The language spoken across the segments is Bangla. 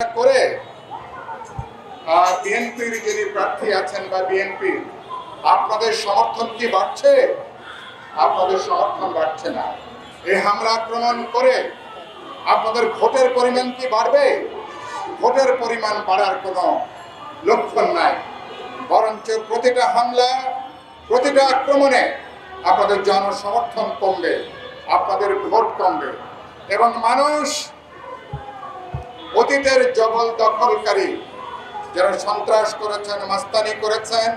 করে বিএনপির যিনি প্রার্থী আছেন বা বিএনপি, আপনাদের সমর্থন কি বাড়ছে? আপনাদের সমর্থন বাড়ছে না। এই হামলা আক্রমণ করে আপনাদের ভোটের পরিমাণ কি বাড়বে? ভোটের পরিমাণ বাড়ার কোনো লক্ষণ নাই। বরঞ্চ প্রতিটা হামলা, প্রতিটা আক্রমণে আপনাদের জনসমর্থন কমবে, আপনাদের ভোট কমবে। এবং মানুষ অতীতের জবল দখলকারী, যারা সন্ত্রাস করেছেন, মাস্তানি করেছেন,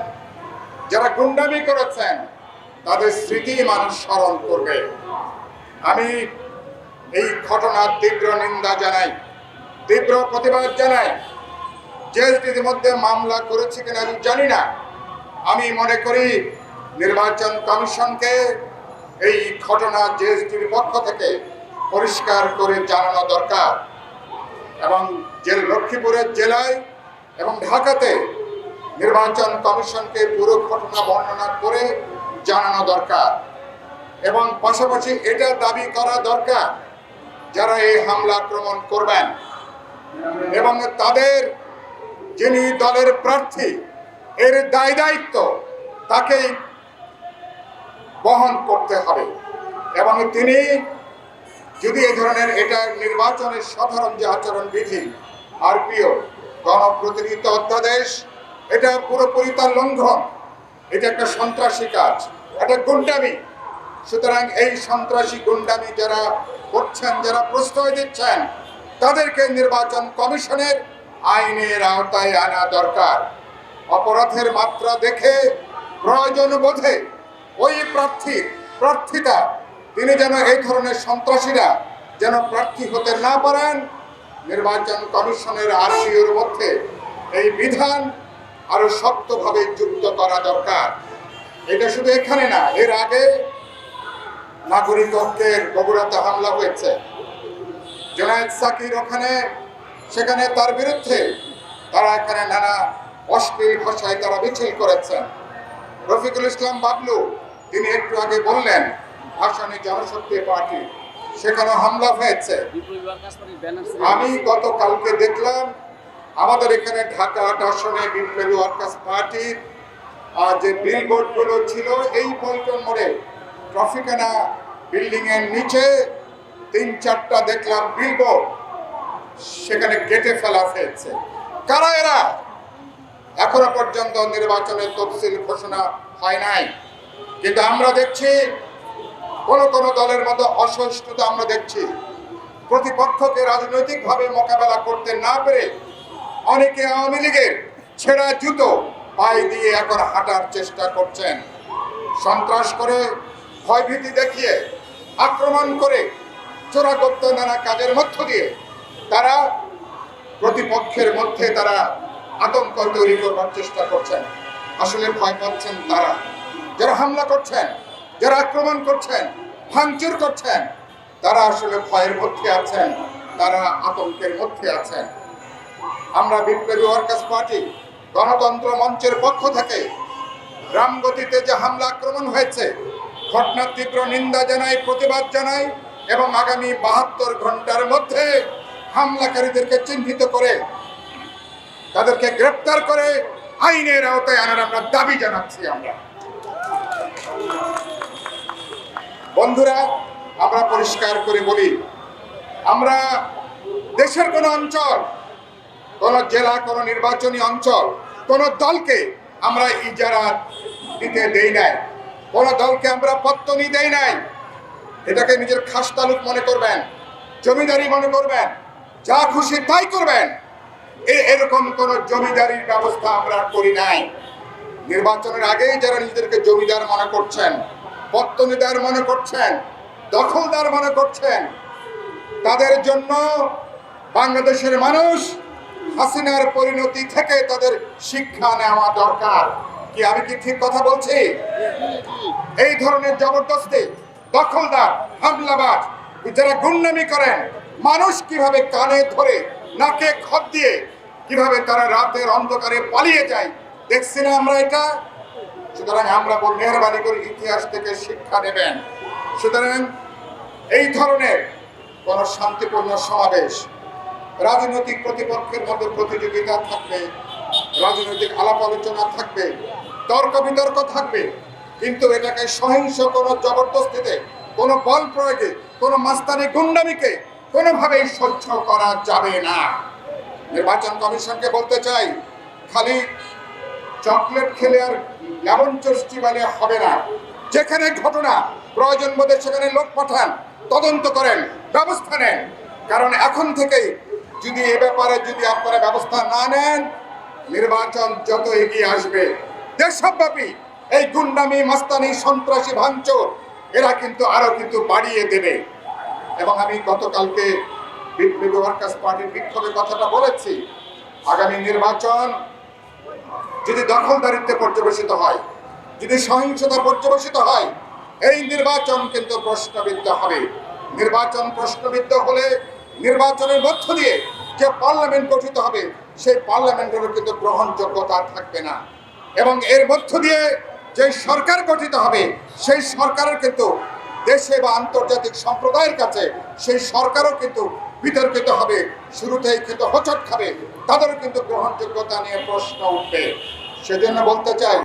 যারা গুন্ডামি করেছেন, তাদের স্মৃতি মানুষ স্মরণ করবে। আমি এই ঘটনার তীব্র নিন্দা জানাই, তীব্র প্রতিবাদ জানাই। জেএসডির মধ্যে মামলা করেছে কিনা আমি জানি না, আমি মনে করি নির্বাচন কমিশনকে এই ঘটনা জেএসডির পক্ষ থেকে পরিষ্কার করে জানানো দরকার এবং লক্ষ্মীপুরের জেলায় এবং ঢাকাতে নির্বাচন কমিশনকে পুরো ঘটনা বর্ণনা করে জানানো দরকার। এবং পাশাপাশি এটা দাবি করা দরকার যারা এই হামলা আক্রমণ করবেন। এবং তাদের যিনি দলের প্রার্থী, এর দায় দায়িত্ব তাকেই বহন করতে হবে। এবং তিনি যদি এই ধরনের এটা নির্বাচনের সাধারণ যে আচরণ বিধি, আরপিও, গণপ্রতিনিধিত্ব অধ্যাদেশ, এটা পুরোপুরি তার লঙ্ঘন। এটা একটা সন্ত্রাসী কাজ, এটা গুন্ডামি। সুতরাং এই সন্ত্রাসী গুন্ডামি যারা করছেন, যারা প্রশ্রয় দিচ্ছেন, তাদেরকে নির্বাচন কমিশনের আইনের আওতায় আনা দরকার। অপরাধের মাত্রা দেখে প্রয়োজন বোধে ওই প্রার্থীর প্রার্থিতা তিনি যেন এই ধরনের সন্ত্রাসীরা যেন প্রার্থী হতে না পারেন, নির্বাচন কমিশনের আরপিওর মধ্যে এই বিধান আরও শক্তভাবে যুক্ত করা দরকার। এটা শুধু এখানে না, এর আগে নাগরিক হকের বগুড়াতে হামলা হয়েছে। জোনায়েদ সাকির ওখানে, সেখানে তার বিরুদ্ধে তারা এখানে নানা অশ্লীল ভাষায় তারা মিছিল করেছেন। রফিকুল ইসলাম বাবলু, তিনি একটু আগে বললেন ভাষণে জনশক্তি পার্টি সেখানে হামলা হয়েছে। আমি গতকালকে দেখলাম, আমাদের এখানে ঢাকা আট আসনে বিপ্লবী ওয়ার্কার্স পার্টির যে বিলবোর্ডগুলো ছিল, এই পল্টন মোড়ে, ট্রফিকানা বিল্ডিং এর নিচে তিন চারটা দেখলাম বিলবোর্ড সেখানে কেটে ফেলা হয়েছে। কারা এরা? এখনও পর্যন্ত নির্বাচনের তফসিল ঘোষণা হয় নাই। কিন্তু আমরা দেখছি কোন কোনো দলের মতো অসহিষ্ণুতা আমরা দেখছি। প্রতিপক্ষকে রাজনৈতিকভাবে মোকাবেলা করতে না পেরে অনেকে আওয়ামী লীগের ছেঁড়া জুতো পায়ে দিয়ে এখন হাঁটার চেষ্টা করছেন। সন্ত্রাস করে ভয়ভীতি দেখিয়ে, আক্রমণ করে চোরাগপ্ত নানা কাজের মধ্য দিয়ে তারা প্রতিপক্ষের মধ্যে তারা আতঙ্ক তৈরি করবার চেষ্টা করছেন। আসলে ভয় পাচ্ছেন তারা। যারা হামলা করছেন যারা আক্রমণ করছেন, ভাঙচুর করছেন, তারা আসলে ভয়ের মধ্যে আছেন, তারা আতঙ্কের মধ্যে আছেন। আমরা বিপ্লবী ওয়ার্কার্স পার্টি, গণতন্ত্র মঞ্চের পক্ষ থেকে রামগতিতে যে হামলা আক্রমণ হয়েছে, ঘটনার তীব্র নিন্দা জানাই, প্রতিবাদ জানাই এবং আগামী বাহাত্তর ঘণ্টার মধ্যে হামলাকারীদেরকে চিহ্নিত করে, তাদেরকে গ্রেপ্তার করে আইনের আওতায় আনার আমরা দাবি জানাচ্ছি আমরা। বন্ধুরা, আমরা পরিষ্কার করে বলি, আমরা দেশের কোন অঞ্চল, কোন জেলা, কোন নির্বাচনী অঞ্চল, কোন দলকে আমরা ইজারা দিতে দেই নাই। কোন দলকে আমরা পত্তনি দেই নাই। এটাকে নিজের খাস তালুক মনে করবেন, জমিদারি মনে করবেন, যা খুশি তাই করবেন। এরকম কোন জমিদারির ব্যবস্থা আমরা করি নাই। নির্বাচনের আগেই যারা নিজেদেরকে জমিদার মনে করছেন পত্তনিদার মনে করছেন, দখলদার মনে করছেন। তাদের জন্য বাংলাদেশের মানুষ হাসিনার পরিণতি থেকে তাদের শিক্ষা নেওয়া দরকার। কি আমি কি ঠিক কথা বলছি? এই ধরনের জবরদস্তি, দখলদার, হামলাবাজ, যারা গুন্ডামি করেন, মানুষ কীভাবে কানে ধরে, নাকে খত দিয়ে, কীভাবে তারা রাতের অন্ধকারে পালিয়ে যায়, দেখছি না আমরা এটা। সুতরাং আমরা মেহরবানি করে ইতিহাস থেকে শিক্ষা নেবেন। সুতরাং এই ধরনের কোন শান্তিপূর্ণ সমাবেশ রাজনৈতিক প্রতিপক্ষের মধ্যে প্রতিযোগিতা থাকবে, রাজনৈতিক আলাপ আলোচনা থাকবে, তর্ক বিতর্ক থাকবে, কিন্তু এটাকে সহিংস কোনো জবরদস্তিতে, কোনো বল প্রয়োগে, কোনো মাস্তানি গুন্ডামিকে কোনোভাবেই সহ্য করা যাবে না। নির্বাচন কমিশনকে বলতে চাই, খালি চকলেট খেলে আর লেমন চষ্টি বলে হবে না। যেখানে ঘটনা, প্রয়োজন বোধে সেখানে লোক পাঠান, তদন্ত করেন, ব্যবস্থা নেন। কারণ এখন থেকেই যদি এ ব্যাপারে যদি আপনারা ব্যবস্থা না নেন, নির্বাচন যত এগিয়ে আসবে। দেশব্যাপী এই গুন্ডামি, মাস্তানি, সন্ত্রাসী, ভাঙচুর, এরা কিন্তু আরও কিন্তু বাড়িয়ে দেবে। এবং আমি গতকালকে বিপ্লবী ওয়ার্কার্স পার্টির বিক্ষোভের কথাটা বলেছি। আগামী নির্বাচন যদি দখলদারিত্বে পর্যবেসিত হয়, যদি সহিংসতা পর্যবেসিত হয়, এই নির্বাচন কিন্তু প্রশ্নবিদ্ধ হবে। নির্বাচন প্রশ্নবিদ্ধ হলে নির্বাচনের মধ্য দিয়ে যে পার্লামেন্ট গঠিত হবে, সেই পার্লামেন্টেরও কিন্তু গ্রহণযোগ্যতা থাকবে না। এবং এর মধ্য দিয়ে যে সরকার গঠিত হবে, সেই সরকারের কিন্তু দেশে বা আন্তর্জাতিক সম্প্রদায়ের কাছে সেই সরকারও কিন্তু বিতর্কিত হবে, শুরুতেই কিন্তু হচট খাবে তাদের কিন্তু গ্রহণযোগ্যতা নিয়ে প্রশ্ন উঠবে। সেজন্য বলতে চাই